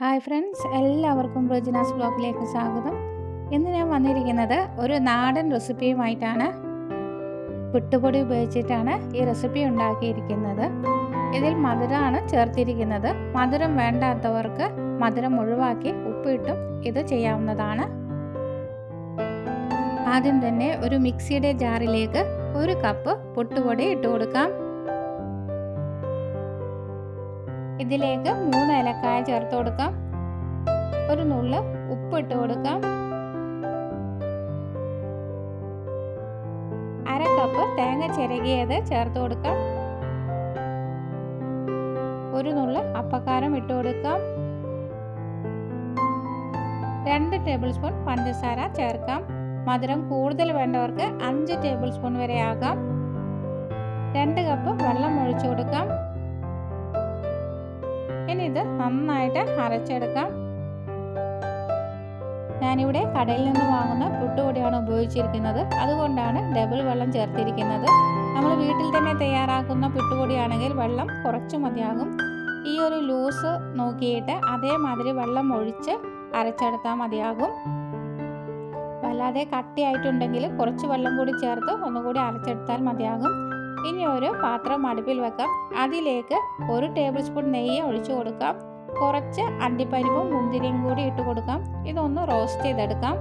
Hi friends എല്ലാവർക്കും റോജിനാസ് ബ്ലോഗിലേക്ക് സ്വാഗതം. ഇന്ന് ഞാൻ വന്നിരിക്കുന്നത് ഒരു നാടൻ റെസിപ്പിയുമായിട്ടാണ്. പുട്ടുപൊടി ഉപയോഗിച്ചിട്ടാണ് ഈ റെസിപ്പി ഉണ്ടാക്കിയിരിക്കുന്നത്. ഇതിൽ മധുരമാണ് ചേർത്തിരിക്കുന്നത്. മധുരം വേണ്ടാത്തവർക്ക് മധുരം ഒഴിവാക്കി ഉപ്പിട്ടും ഇത് ചെയ്യാവുന്നതാണ്. ആദ്യം തന്നെ ഒരു മിക്സിയുടെ ജാറിലേക്ക് ഒരു കപ്പ് പുട്ടുപൊടി ഇട്ട് കൊടുക്കാം ഇതിലേക്ക് മൂന്ന് ഏലക്കായ ചേർത്ത് കൊടുക്കാം. ഒരു നുള്ള് ഉപ്പ് ഇട്ട് കൊടുക്കാം. അര കപ്പ് തേങ്ങ ചിരകിയത് ചേർത്ത് കൊടുക്കാം. ഒരു നുള്ള് അപ്പക്കാരം ഇട്ട് കൊടുക്കാം. രണ്ട് ടേബിൾ സ്പൂൺ പഞ്ചസാര ചേർക്കാം. മധുരം കൂടുതൽ വേണ്ടവർക്ക് അഞ്ച് ടേബിൾ സ്പൂൺ വരെ ആകാം. രണ്ട് കപ്പ് വെള്ളം ഒഴിച്ചു കൊടുക്കാം. നന്നായിട്ട് അരച്ചെടുക്കാം. ഞാനിവിടെ കടയിൽ നിന്ന് വാങ്ങുന്ന പുട്ടുപൊടിയാണ് ഉപയോഗിച്ചിരിക്കുന്നത്. അതുകൊണ്ടാണ് ഡബിൾ വെള്ളം ചേർത്തിരിക്കുന്നത്. നമ്മൾ വീട്ടിൽ തന്നെ തയ്യാറാക്കുന്ന പുട്ടുപൊടിയാണെങ്കിൽ വെള്ളം കുറച്ച് മതിയാകും. ഈ ഒരു ലൂസ് നോക്കിയിട്ട് അതേമാതിരി വെള്ളം ഒഴിച്ച് അരച്ചെടുത്താൽ മതിയാകും. വല്ലാതെ കട്ടിയായിട്ടുണ്ടെങ്കിൽ കുറച്ച് വെള്ളം കൂടി ചേർത്ത് ഒന്നുകൂടി അരച്ചെടുത്താൽ മതിയാകും. ഇനി ഒരു പാത്രം അടുപ്പിൽ വെക്കാം. അതിലേക്ക് ഒരു ടേബിൾ സ്പൂൺ നെയ്യ് ഒഴിച്ചു കൊടുക്കാം. കുറച്ച് അണ്ടിപ്പരിപ്പും മുന്തിരിയും കൂടി ഇട്ട് കൊടുക്കാം. ഇതൊന്ന് റോസ്റ്റ് ചെയ്തെടുക്കാം.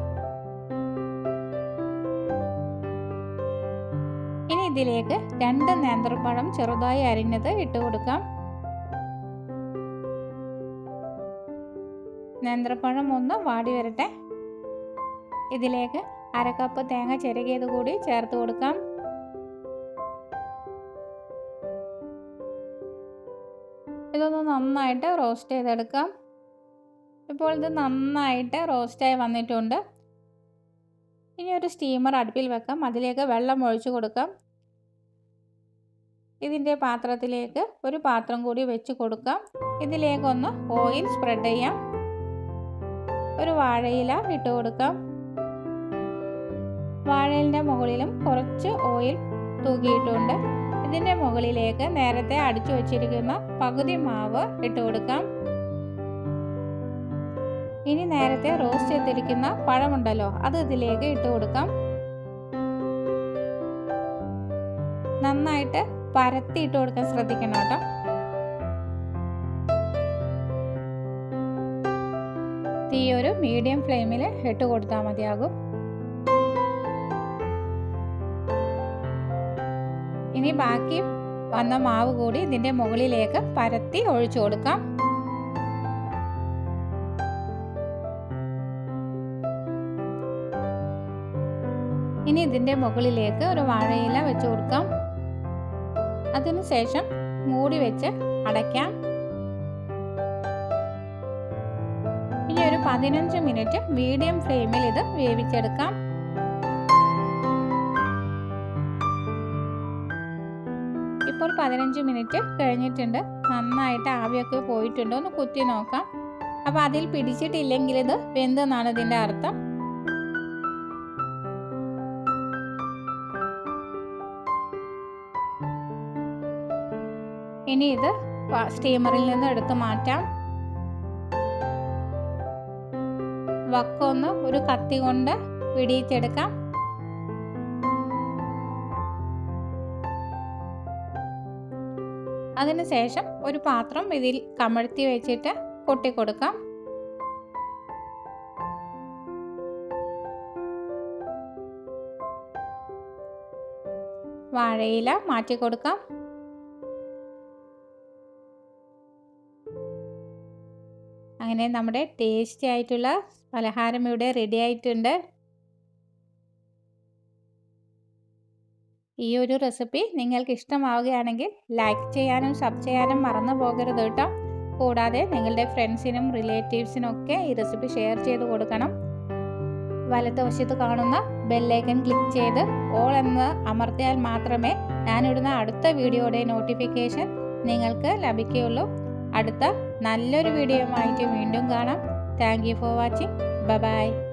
ഇനി ഇതിലേക്ക് രണ്ട് നേന്ത്രപ്പഴം ചെറുതായി അരിഞ്ഞത് ഇട്ട് കൊടുക്കാം. നേന്ത്രപ്പഴം ഒന്ന് വാടി വരട്ടെ. ഇതിലേക്ക് അരക്കപ്പ് തേങ്ങ ചിരകിയത് കൂടി ചേർത്ത് കൊടുക്കാം. ഇതൊന്ന് നന്നായിട്ട് റോസ്റ്റ് ചെയ്തെടുക്കാം. ഇപ്പോൾ ഇത് നന്നായിട്ട് റോസ്റ്റായി വന്നിട്ടുണ്ട്. ഇനി ഒരു സ്റ്റീമർ അടുപ്പിൽ വെക്കാം. അതിലേക്ക് വെള്ളം ഒഴിച്ചു കൊടുക്കാം. ഇതിന്റെ പാത്രത്തിലേക്ക് ഒരു പാത്രം കൂടി വെച്ച് കൊടുക്കാം. ഇതിലേക്കൊന്ന് ഓയിൽ സ്പ്രെഡ് ചെയ്യാം. ഒരു വാഴയില ഇട്ട് കൊടുക്കാം. വാഴയിലിന്റെ മുകളിലും കുറച്ച് ഓയിൽ തൂക്കിയിട്ടുണ്ട് ഇതിന്റെ മുകളിലേക്ക് നേരത്തെ അടിച്ചു വച്ചിരിക്കുന്ന പകുതി മാവ് ഇട്ട് കൊടുക്കാം. ഇനി നേരത്തെ റോസ്റ്റ് ചെയ്തിരിക്കുന്ന പഴമുണ്ടല്ലോ അത് ഇതിലേക്ക് ഇട്ട് കൊടുക്കാം. നന്നായിട്ട് പരത്തി ഇട്ട് കൊടുക്കാൻ ശ്രദ്ധിക്കണം കേട്ടോ. തീയൊരു മീഡിയം ഫ്ലെയിമിൽ ഇട്ട് കൊടുത്താൽ മതിയാകും. ഇനി ബാക്കി വന്ന മാവ് കൂടി ഇതിന്റെ മുകളിലേക്ക് പരത്തി ഒഴിച്ചു കൊടുക്കാം. ഇനി ഇതിന്റെ മുകളിലേക്ക് ഒരു വാഴയില വെച്ച് കൊടുക്കാം. അതിനുശേഷം മൂടി വെച്ച് അടയ്ക്കാം. ഇനി ഒരു പതിനഞ്ച് മിനിറ്റ് മീഡിയം ഫ്ലെയിമിൽ ഇത് വേവിച്ചെടുക്കാം. ഇപ്പോൾ പതിനഞ്ച് മിനിറ്റ് കഴിഞ്ഞിട്ടുണ്ട്. നന്നായിട്ട് ആവിയൊക്കെ പോയിട്ടുണ്ട് ഒന്ന് കുത്തി നോക്കാം. അപ്പോൾ അതിൽ പിടിച്ചിട്ടില്ലെങ്കിൽ ഇത് വെന്തെന്നാണ് ഇതിന്റെ അർത്ഥം. ഇനി ഇത് സ്റ്റീമറിൽ നിന്ന് എടുത്ത് മാറ്റാം. വക്കൊന്ന് ഒരു കത്തി കൊണ്ട് പിടിയിച്ചെടുക്കാം അതിനുശേഷം ഒരു പാത്രം ഇതിൽ കമഴ്ത്തി വെച്ചിട്ട് കൊട്ടിക്കൊടുക്കാം വാഴയില മാറ്റി കൊടുക്കാം. അങ്ങനെ നമ്മുടെ ടേസ്റ്റി ആയിട്ടുള്ള പലഹാരം ഇവിടെ റെഡി ആയിട്ടുണ്ട്. ഈ ഒരു റെസിപ്പി നിങ്ങൾക്ക് ഇഷ്ടമാവുകയാണെങ്കിൽ ലൈക്ക് ചെയ്യാനും സബ് ചെയ്യാനും മറന്നു പോകരുത് കേട്ടോ. കൂടാതെ നിങ്ങളുടെ ഫ്രണ്ട്സിനും റിലേറ്റീവ്സിനും ഒക്കെ ഈ റെസിപ്പി ഷെയർ ചെയ്ത് കൊടുക്കണം. വലതുവശത്ത് കാണുന്ന ബെല്ലൈക്കൻ ക്ലിക്ക് ചെയ്ത് ഓൾ എന്ന് അമർത്തിയാൽ മാത്രമേ ഞാനിടുന്ന അടുത്ത വീഡിയോയുടെ നോട്ടിഫിക്കേഷൻ നിങ്ങൾക്ക് ലഭിക്കുകയുള്ളൂ. അടുത്ത നല്ലൊരു വീഡിയോയുമായിട്ട് വീണ്ടും കാണാം. Thank you for watching bye